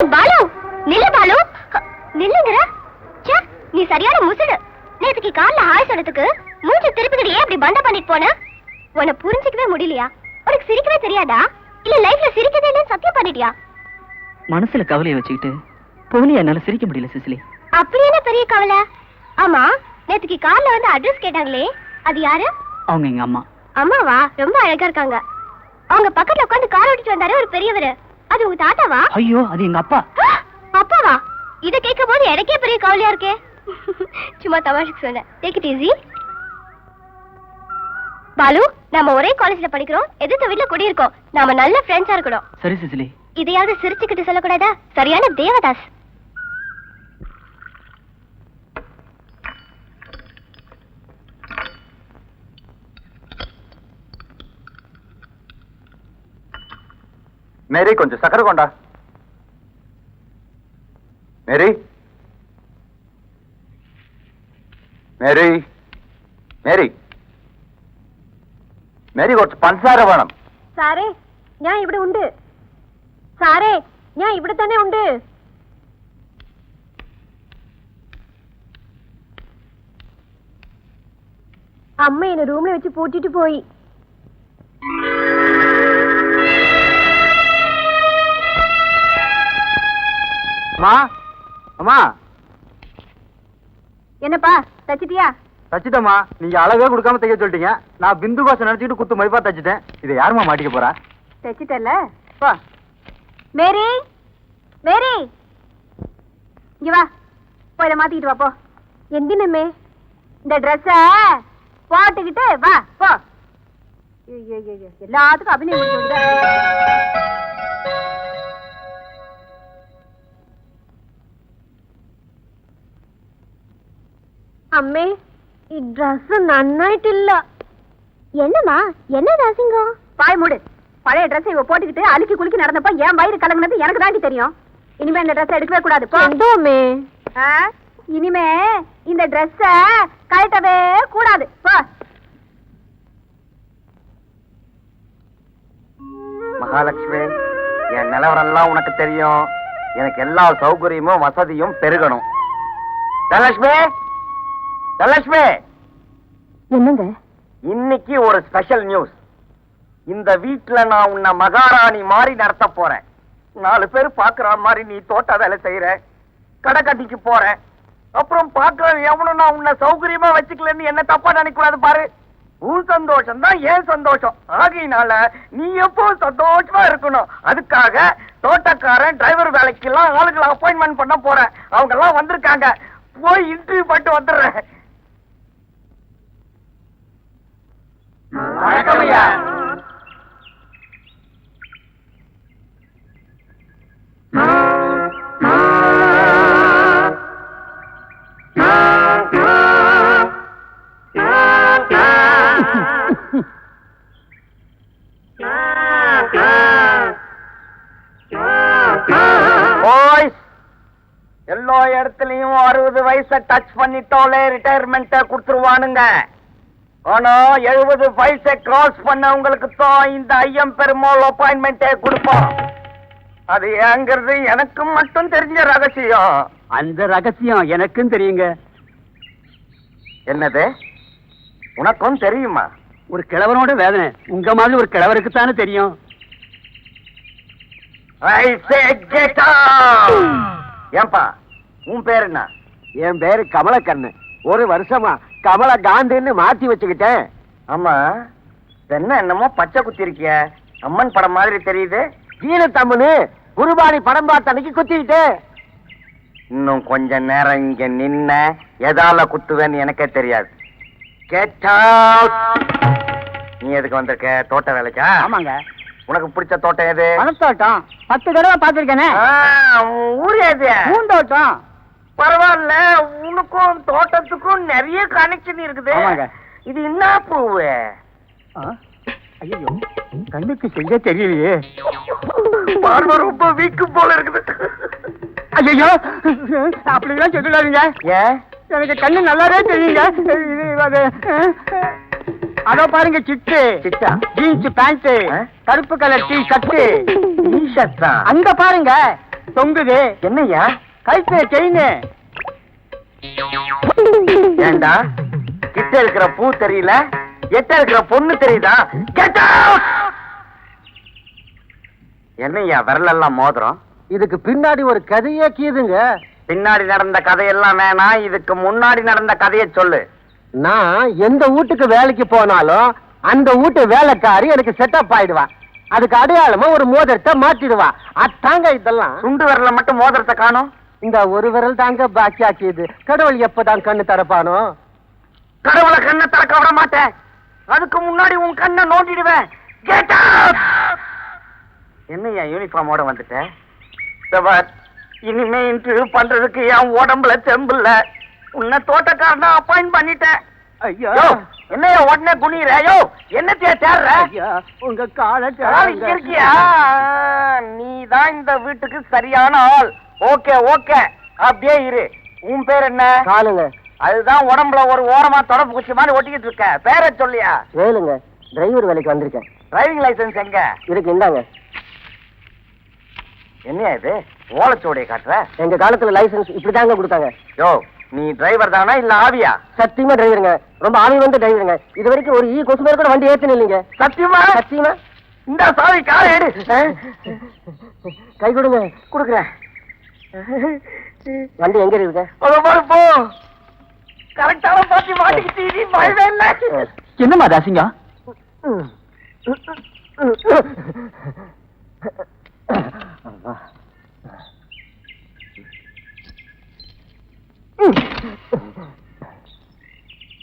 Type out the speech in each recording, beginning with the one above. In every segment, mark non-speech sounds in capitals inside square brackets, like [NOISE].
பாலு நில்லு பாலு. நில்லுங்கிற ச்சே நீ சரியான முசுடு. நேத்துக்கு கார்ல ஹாய் சொன்னதுக்கு மூஞ்சி திருப்பிக்கிட்டே அப்படி பண்ட பண்ணிட்டு போன? உன்னை புரிஞ்சுக்கவே முடியலையா? உனக்கு சிரிக்கவே தெரியாதா? இல்ல லைஃப்ல சிரிக்கவே இல்லைன்னு சத்தியம் பண்ணிட்டியா? மனசுல கவலையை வச்சுக்கிட்டு போலியா என்னால சிரிக்க முடியல சிசிலி. அப்படி என்ன பெரிய கவலை? ஆமா நேத்துக்கு கார்ல வந்து அட்ரஸ் கேட்டாங்களே. அது யாரு? அவங்க எங்க அம்மா. அம்மாவா? ரொம்ப அழகா இருக்காங்க. அவங்க பக்கத்துல உட்காந்து கார் ஓட்டிட்டு வந்தாரு ஒரு பெரியவர். அது உங்க தாத்தாவா? ஐயோ அது எங்க அப்பா. [GASPS] அப்பாவா? இத கேட்கும் போது எனக்கே பெரிய கவலையா இருக்கே. [LAUGHS] சும்மா தமாஷுக்கு சொன்னேன். டேக் இட் ஈஸி பாலு நாம ஒரே காலேஜ்ல படிக்கிறோம். எதிர்த்த வீட்ல குடியிருக்கோம். நாம நல்ல ஃப்ரெண்ட்ஸா இருக்கணும். சரி சிசிலி. இதையாவது சிரிச்சுக்கிட்டு சொல்லக்கூடாதா? சரியான தேவதாஸ். മേരി കൊഞ്ച് സക്കർ കൊണ്ട. മേരി. മേരി. മേരി. മേരി കുറച്ച് പഞ്ചസാര വേണം. സാറേ ഞാൻ ഇവിടെ ഉണ്ട്. സാറേ ഞാൻ ഇവിടെ തന്നെ ഉണ്ട്. അമ്മ എന്നെ റൂമിൽ വെച്ച് പൂട്ടിട്ട് പോയി. அம்மா அம்மா. என்னப்பா தச்சிட்டியா? தச்சிட்டம்மா. நீங்க அழகா கொடுக்காம தைக்க சொல்லிட்டீங்க. நான் பிந்து கோசம் நினைச்சிட்டு குத்து மதிப்பா தச்சிட்டேன். இதை யாரும்மா மாட்டிக்க போறா? தச்சிட்டல போ மேரி மேரி. இங்க வா. போய் இதை மாத்திக்கிட்டு வா போ. எந்தினமே இந்த ட்ரெஸ்ஸ போட்டுக்கிட்டு வா போ. எல்லாத்துக்கும் அபிநயம் അമ്മേ ഈ ഡ്രസ് നന്നായിട്ടില്ല என்னம்மா என்ன ரசிங்கம் பாய் மூடு பழைய ட்ரெஸ் இவ போட்டுக்கிட்டு அழுக்கி குலுக்கி நடந்தப்ப என் வயிறு கலங்குனது எனக்கு தாண்டி தெரியும் இனிமே இந்த ட்ரெஸ் எடுக்கவே கூடாது போ எந்தோமே இனிமே இந்த ட்ரெஸ்ஸ கழட்டவே கூடாது போ மகாலட்சுமி என் நிலவரெல்லாம் உனக்கு தெரியும் எனக்கு எல்லா சௌகரியமும் வசதியும் பெருகணும் தனலட்சுமி தனலட்சுமி என்னங்க? இன்னைக்கு ஒரு ஸ்பெஷல் நியூஸ் இந்த வீட்ல நான் உன்னை மகாராணி மாதிரி நடத்த போறேன். நாலு பேர் பாக்குற மாதிரி நீ தோட்ட வேலை செய்யற கடை கட்டிக்கு போற. அப்புறம் பாக்குறவன் எவனும் நான் உன்னை சௌகரியமா வச்சுக்கலன்னு என்ன தப்பா நினைக்க கூடாது பாரு. உன் சந்தோஷம் தான் ஏன் சந்தோஷம். ஆகையினால நீ எப்போ சந்தோஷமா இருக்கணும்? அதுக்காக தோட்டக்காரன் டிரைவர் வேலைக்கெல்லாம் ஆளுகளை அப்பாயின்மெண்ட் பண்ண போறேன். அவங்க எல்லாம் வந்திருக்காங்க. போய் இன்டர்வியூ பண்ணிட்டு வந்துடுறேன். எல்லா இடத்துலயும் அறுபது வயசை டச் பண்ணிட்டோலே ரிட்டையர்மெண்ட் கொடுத்துருவானுங்க. ஆனா எழுபது வயசை கிராஸ் பண்ணவங்களுக்கு தான் இந்த ஐயம் பெருமாள் அப்பாயின்மெண்டே கொடுப்போம் அது ஏங்கிறது எனக்கு மட்டும் தெரிஞ்ச ரகசியம். அந்த ரகசியம் எனக்கும் தெரியுங்க. என்னது? உனக்கும் தெரியுமா? ஒரு கிழவனோட வேதனை. உங்க மாதிரி ஒரு கிழவருக்கு தானே தெரியும்! ஏன்பா உன் பேர் என்ன? என் பேரு கமலக்கண்ணு. ஒரு வருஷமா கமல காந்தின்னு மாத்தி வச்சுக்கிட்டேன். ஆமா என்ன என்னமோ பச்சை குத்தி இருக்கிய? அம்மன் படம் மாதிரி தெரியுது. ஜீனத்தம்மனு குருபானி படம் பார்த்த அன்னைக்கு குத்திக்கிட்டு இன்னும் கொஞ்ச நேரம் இங்க நின்ன எதால குத்துவேன்னு எனக்கே தெரியாது. out! நீ எதுக்கு வந்திருக்க? தோட்ட வேலைக்கா? ஆமாங்க. உனக்கு பிடிச்ச தோட்டம் எது? பணத்தோட்டம் பத்து தடவை பார்த்திருக்கேனே. ஊர் எது? பூந்தோட்டம். பரவாயில்ல உனக்கும் தோட்டத்துக்கும் நிறைய கனெக்ஷன் இருக்குது. இது என்ன பூவு? ஐயோ கண்ணுக்கு சரியா தெரியலையே. பார்வை ரொம்ப வீக்கு போல இருக்குது. ஐயோ அப்படிலாம் சொல்லலாதீங்க ஏன் எனக்கு கண்ணு நல்லாவே தெரியுங்க. அது பாருங்க சிட்டு. சிட்டா? Jeans pant? கருப்பு கலர் டீ ஷர்ட் ஈஷத்தா அங்க பாருங்க தொங்குது. என்னய்யா? கழுத்து செயின். ஏண்டா? கிட்ட இருக்கிற பூ தெரியல எட்ட இருக்கிற பொண்ணு தெரியுதா! என்னய்யா விரலெல்லாம் மோதிரம்? இதுக்கு பின்னாடி ஒரு கதையே கீதுங்க. பின்னாடி நடந்த கதையெல்லாம் வேணாம் இதுக்கு முன்னாடி நடந்த கதையை சொல்லு. நான் எந்த வீட்டுக்கு வேலைக்கு போனாலும் அந்த வீட்டு வேலைக்காரி எனக்கு செட்டப் ஆயிடுவா. அதுக்கு அடையாளமா ஒரு மோதிரத்தை மாட்டிடுவா அத்தாங்க இதெல்லாம். சுண்டு விரல மட்டும் மோதிரத்தை காணும். இந்த ஒரு விரல் தாங்க பாக்கி ஆக்கியது. கடவுள் எப்பதான் கண்ணு தரப்பானோ கடவுளை கண்ணை திறக்க விட மாட்டேன். அதுக்கு முன்னாடி உன் கண்ணை நோண்டிடுவேன். Get out! என்னய்யா யூனிஃபார்மோட வந்துட்ட? இதோ பார், இனிமே இன்டர்வியூ பண்றதுக்கு என் உடம்புல தெம்பில்ல உன்னை தோட்டக்காரனா அப்பாயிண்ட் பண்ணிட்டேன். ஐயா. யோ, என்னய்யா உடனே குனிற யோ என்னத்தையா ஐயா உங்க காலை இருக்கியா? நீ தான் இந்த வீட்டுக்கு சரியான ஆள். Okay okay. அப்படியே இரு. உன் பேர் என்ன? காலுங்க. அதுதான் உடம்புல ஒரு ஓரமா தொடப்பு குச்சி மாதிரி ஒட்டிக்கிட்டு இருக்க. பேரை சொல்லியா? வேலுங்க. டிரைவர் வேலைக்கு வந்திருக்கேன். டிரைவிங் லைசென்ஸ் எங்க? இதுக்கு இந்தாங்க. என்னையா இது? ஓலச்சோடைய காட்டுற? எங்க காலத்துல லைசென்ஸ் இப்படிதாங்க கொடுத்தாங்க. யோ நீ டிரைவர் தானா இல்ல ஆவியா? சத்தியமா டிரைவருங்க ரொம்ப ஆவி வந்து டிரைவருங்க இது வரைக்கும் ஒரு ஈ கொசு பேர் கூட வண்டி ஏத்துன இல்லைங்க. சத்தியமா? சத்தியமா? இந்த சாவி காரை எடு. கை கொடுங்க. குடுக்குறேன். [LAUGHS] வண்டி எங்க பாரு போ கரெக்டான பாத்தி மாட்டிக்கிட்டு நீ பயவே இல்ல. என்னம்மா தாசிங்க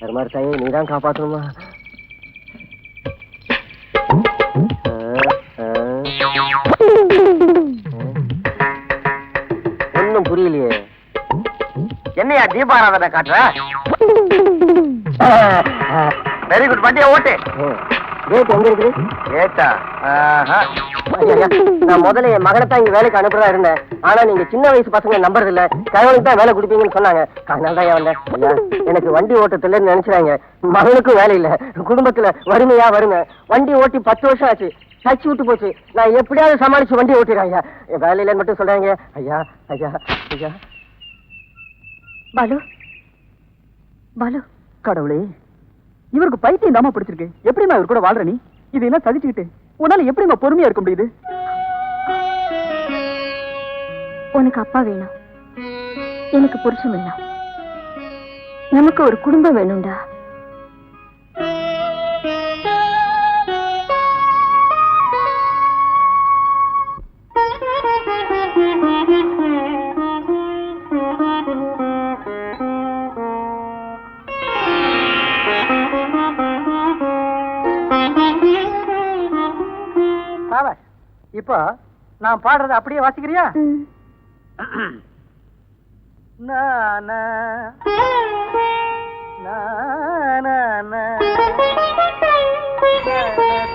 பெருமாள் தாயே நீ தான் காப்பாற்றணுமா ஒன்னும் புரியலையே. என்னையா தீபாராதனை காட்டுற? வெரி குட் வண்டியை ஓட்டு. எங்க இருக்குது? நான் முதல்ல என் மகனை தான் இங்க வேலைக்கு அனுப்புறதா இருந்தேன். ஆனா நீங்க சின்ன வயசு பசங்க நம்புறது இல்ல கயவனுக்கு தான் வேலை கொடுப்பீங்கன்னு சொன்னாங்க. அதனால தான் வந்தேன்? எனக்கு வண்டி ஓட்டத்துல நினைச்சாங்க மகனுக்கும் வேலை இல்ல. குடும்பத்துல வறுமையா வருங்க வண்டி ஓட்டி பத்து வருஷம் ஆச்சு. தச்சு விட்டு போச்சு. நான் எப்படியாவது சமாளிச்சு வண்டி ஓட்டிடுறேன் ஐயா. என் வேலை இல்லைன்னு மட்டும் சொல்றாங்க. ஐயா ஐயா ஐயா. பாலு. பாலு. கடவுளே இவருக்கு பைத்தியம் தாமா பிடிச்சிருக்கு. எப்படிமா இவர் கூட வாழ்ற நீ? இதெல்லாம் சகிச்சுக்கிட்டு? உன்னால எப்படிமா பொறுமையா இருக்க முடியுது? உனக்கு அப்பா வேணும். எனக்கு புருஷன் வேணும். நமக்கு ஒரு குடும்பம் வேணும்டா. இப்போ நான் பாடுறத அப்படியே வாசிக்கிறியா நா, நா. நா, நா, நா.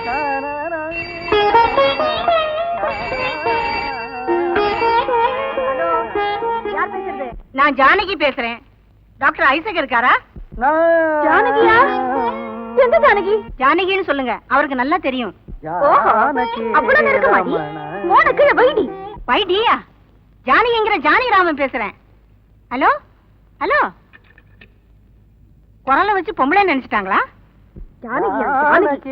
நா, நா, நா. யார் பேசுறது நான் ஜானகி பேசுறேன் டாக்டர் ஐசக் இருக்காரா. ஜானகியா? எந்த ஜானகி? ஜானகின்னு சொல்லுங்க. அவருக்கு நல்லா தெரியும். ஜானகி அவ்வளவு நெருக்கமாடி ரமண. மோனுக்கு வைடி. வைடியா? ஜானகிங்கிற ஜானகிராமன் பேசுறேன். ஹலோ? ஹலோ? குரலை வச்சு பொம்பளை நினைச்சிட்டாங்களா? ஜானகி. ஜானகி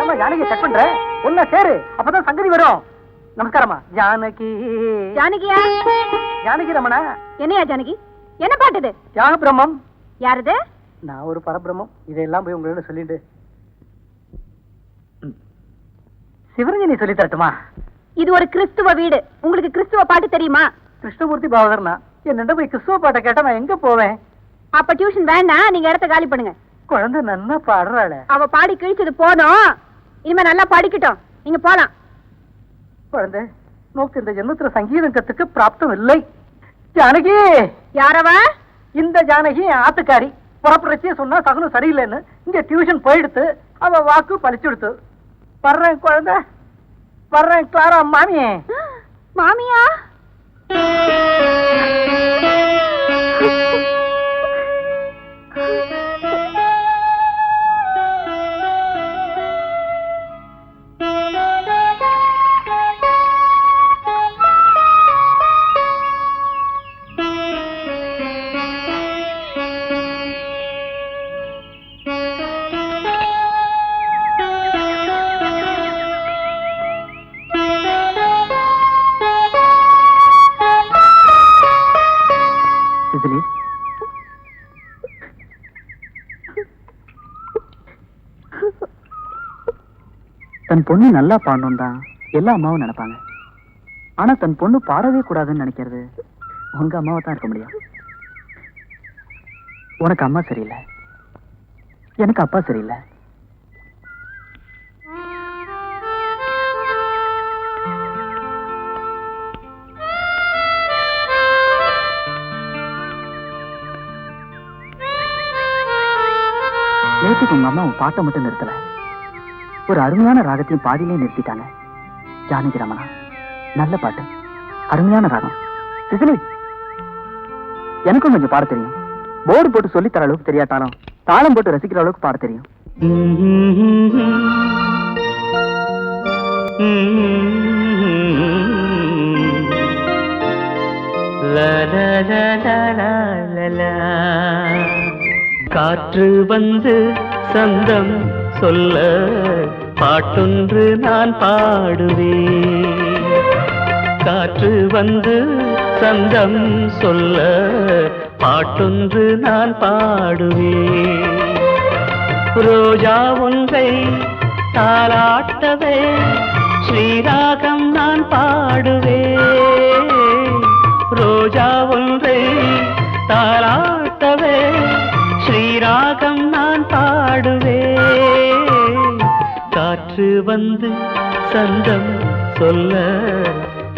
ஏம்மா ஜானகி கட் பண்ற? ஒன்னா சேரு. அப்பதான் சங்கதி வரும். நமஸ்காரமா ஜானகி. ஜானகியா? ஜானகி ரமணா. என்னையா ஜானகி? என்ன பாட்டுது யாக பிரம்மம் யாருது நான் ஒரு பரபிரம்மம் இதெல்லாம் போய் உங்களோட சொல்லிட்டு. ம். சிவரஞ்சனி சொல்லி தரட்டுமா? இது ஒரு கிறிஸ்துவ வீடு. உங்களுக்கு கிறிஸ்துவ பாட்டு தெரியுமா? கிருஷ்ணமூர்த்தி பாவதர்னா என்னண்ட போய் கிறிஸ்துவ பாட்டை கேட்டா நான் எங்க போவேன்? அப்ப டியூஷன் வேண்டாம் நீங்க இடத்த காலி பண்ணுங்க. குழந்தை நன்னா பாடுறாளே. அவ பாடி கிழிச்சது போதும். இனிமே நல்லா படிக்கட்டும். நீங்க போலாம். குழந்தை நோக்கு இந்த ஜென்மத்துல சங்கீதம் கத்துக்க பிராப்தம் இல்லை. ஜானகி! யாரவ? இந்த ஜானகி ஆத்துக்காரி. புறப்புறச்சியே சொன்னா சகுனம் சரியில்லைன்னு இங்க டியூஷன் போயிடுத்து அவ வாக்கு பழிச்சுடுத்து வர்றேன் குழந்தை. வர்றேன் கிளாரா மாமியே. மாமியா? தன் பொண்ணு நல்லா பாடணும் தான் எல்லா அம்மாவும் நினைப்பாங்க. ஆனா தன் பொண்ணு பாடவே கூடாதுன்னு நினைக்கிறது உங்க அம்மாவை தான் இருக்க முடியும். உனக்கு அம்மா சரியில்லை. எனக்கு அப்பா சரியில்லை. நேற்றுக்கு உங்க அம்மா உன் பாட்டை மட்டும் நிறுத்தலை. ஒரு அருமையான ராகத்தையும் பாதியிலே நிறுத்திட்டாங்க ஜானகி ரமணா நல்ல பாட்டு. அருமையான ராகம். சிசிலி எனக்கும் கொஞ்சம் பாட தெரியும். போர்டு போட்டு சொல்லி தர அளவுக்கு தெரியாட்டாலும் தாளம் போட்டு ரசிக்கிற அளவுக்கு பாட தெரியும். காற்று வந்து சந்தம் சொல்ல பாட்டொன்று நான் பாடுவேன். காற்று வந்து சந்தம் சொல்ல பாட்டொன்று நான் பாடுவேன். ரோஜா ஒன்றை தாளாட்டவே ஸ்ரீராகம் நான் பாடுவேன். வந்து சந்தம் சொல்ல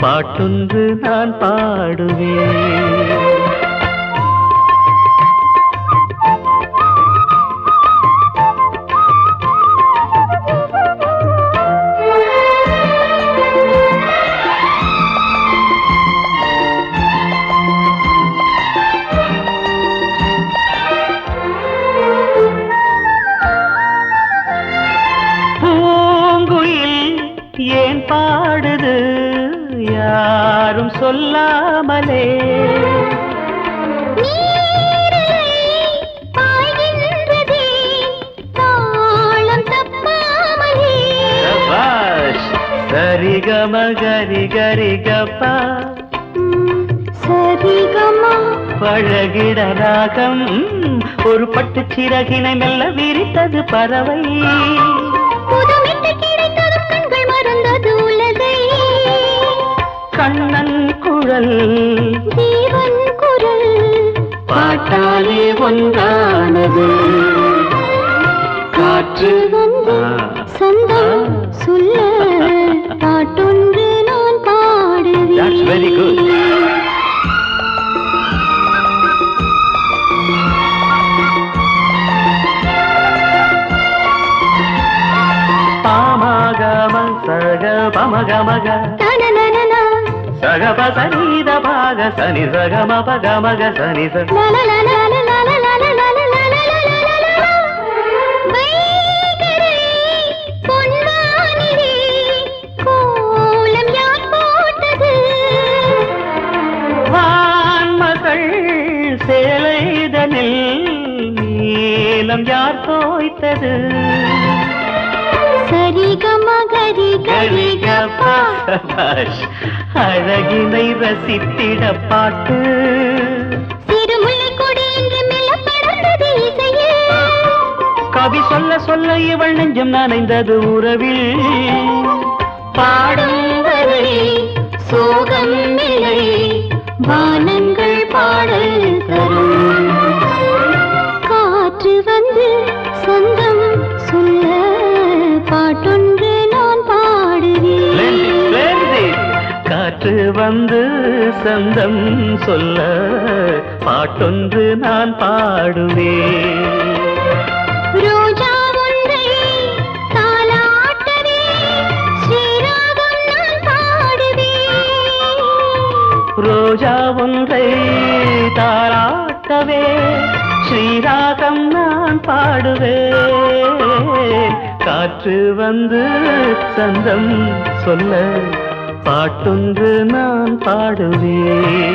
பாட்டொன்று நான் பாடுவேன். சரி கம கரி கரி கப்பா பழகிட ராகம் ஒரு பட்டு சிறகினை மெல்ல விரித்தது பறவை. கண்ணன் குழல். ஜீவன் குரல். பாட்டாலே ஒன்றானது. காற்று మగ సగ ప సని ద భాగ సని సగ మగ సని సగ சபாஷ். அழகினை ரசித்திட பாட்டு. கவி சொல்ல சொல்ல இவள் நெஞ்சம் நனைந்தது உறவில். பாடும் வரை சோகம் வானங்கள் பாடல் வந்து சந்தம் சொல்ல பாட்டொன்று நான் பாடுவேன். ரோஜா ஒன்றை தாராட்டவே ஸ்ரீராகம் நான் பாடுவேன். காற்று வந்து சந்தம் சொல்ல பாட்டொன்று நான் பாடுவேன்.